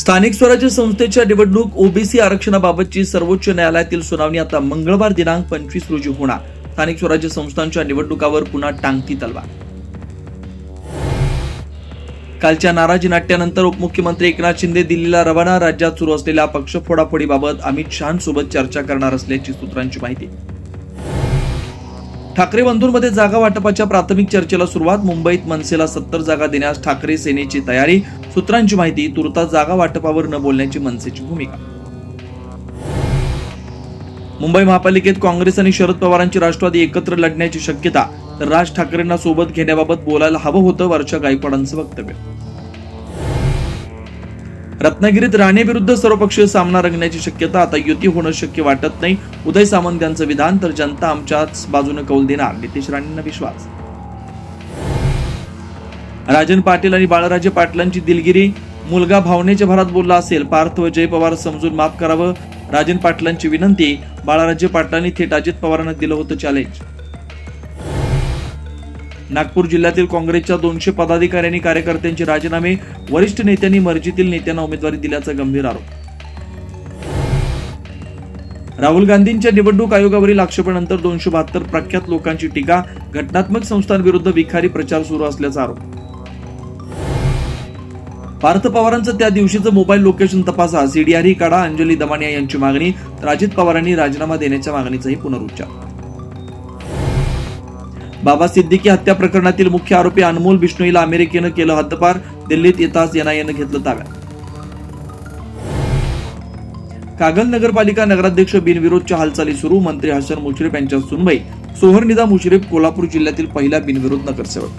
स्थानिक स्वराज्य संस्थेच्या निवडणूक ओबीसी आरक्षणाबाबतची सर्वोच्च न्यायालयातील सुनावणी आता मंगळवार दिनांक पंचवीस रोजी होणार. स्थानिक स्वराज्य संस्थांच्या निवडणुकावर पुन्हा टांगती तलवार. कालच्या नाराजी नाट्यानंतर उपमुख्यमंत्री एकनाथ शिंदे दिल्लीला रवाना राज्यात सुरू असलेल्या पक्ष फोडाफोडीबाबत अमित शहांसोबत चर्चा करणार असल्याची सूत्रांची माहिती. ठाकरे बंधूंमध्ये जागा वाटपाच्या प्राथमिक चर्चेला सुरुवात मुंबईत मनसेला सत्तर जागा देण्यास ठाकरे सेनेची तयारी सूत्रांची माहिती तुर्तास जागा वाटपावर न बोलण्याची मनसेची भूमिका. मुंबई महापालिकेत काँग्रेस आणि शरद पवारांची राष्ट्रवादी एकत्र लढण्याची शक्यता तर राज ठाकरेंना सोबत घेण्याबाबत बोलायला हवं होतं वर्षा गायकवाडांचं वक्तव्य. रत्नागिरीत राणेविरुद्ध सर्वपक्षीय सामना रंगण्याची शक्यता आता युती होणं शक्य वाटत नाही. उदय सामंत यांचं विधान तर जनता आमच्याच बाजूने कौल देणार नितेश राणेंना विश्वास. राजन पाटील आणि बाळराजे पाटलांची दिलगिरी मुलगा भावनेच्या भरात बोलला असेल पार्थ व जय पवार समजून माफ करावं. राजन पाटलांची विनंती बाळाराजे पाटलांनी थेट अजित पवारांना दिलं होतं चॅलेंज नागपूर जिल्ह्यातील काँग्रेसच्या दोनशे पदाधिकाऱ्यांनी कार्यकर्त्यांचे राजीनामे वरिष्ठ नेत्यांनी मर्जीतील नेत्यांना उमेदवारी दिल्याचा गंभीर आरोप. राहुल गांधींच्या निवडणूक आयोगावरील आक्षेपानंतर दोनशे बहात्तर प्रख्यात लोकांची टीका घटनात्मक संस्थांविरुद्ध विखारी प्रचार सुरू असल्याचा आरोप. पार्थ पवारांचं त्या दिवशीचं मोबाईल लोकेशन तपासा. सीडीआरही काढा. अंजली दमानिया यांची मागणी. तर अजित पवारांनी राजीनामा देण्याच्या मागणीचाही पुनरुच्चार. बाबा सिद्दीकी हत्या प्रकरणातील मुख्य आरोपी अनमोल बिष्णोईला अमेरिकेनं केलं हद्दपार. दिल्लीत येताच एनआयएनं घेतलं ताब्यात. कागल नगरपालिका नगराध्यक्ष बिनविरोधच्या हालचाली सुरू. मंत्री हसन मुश्रीफ यांच्या सुनबाई. सोहरनिदा मुश्रीफ कोल्हापूर जिल्ह्यातील पहिला बिनविरोध नगरसेवक.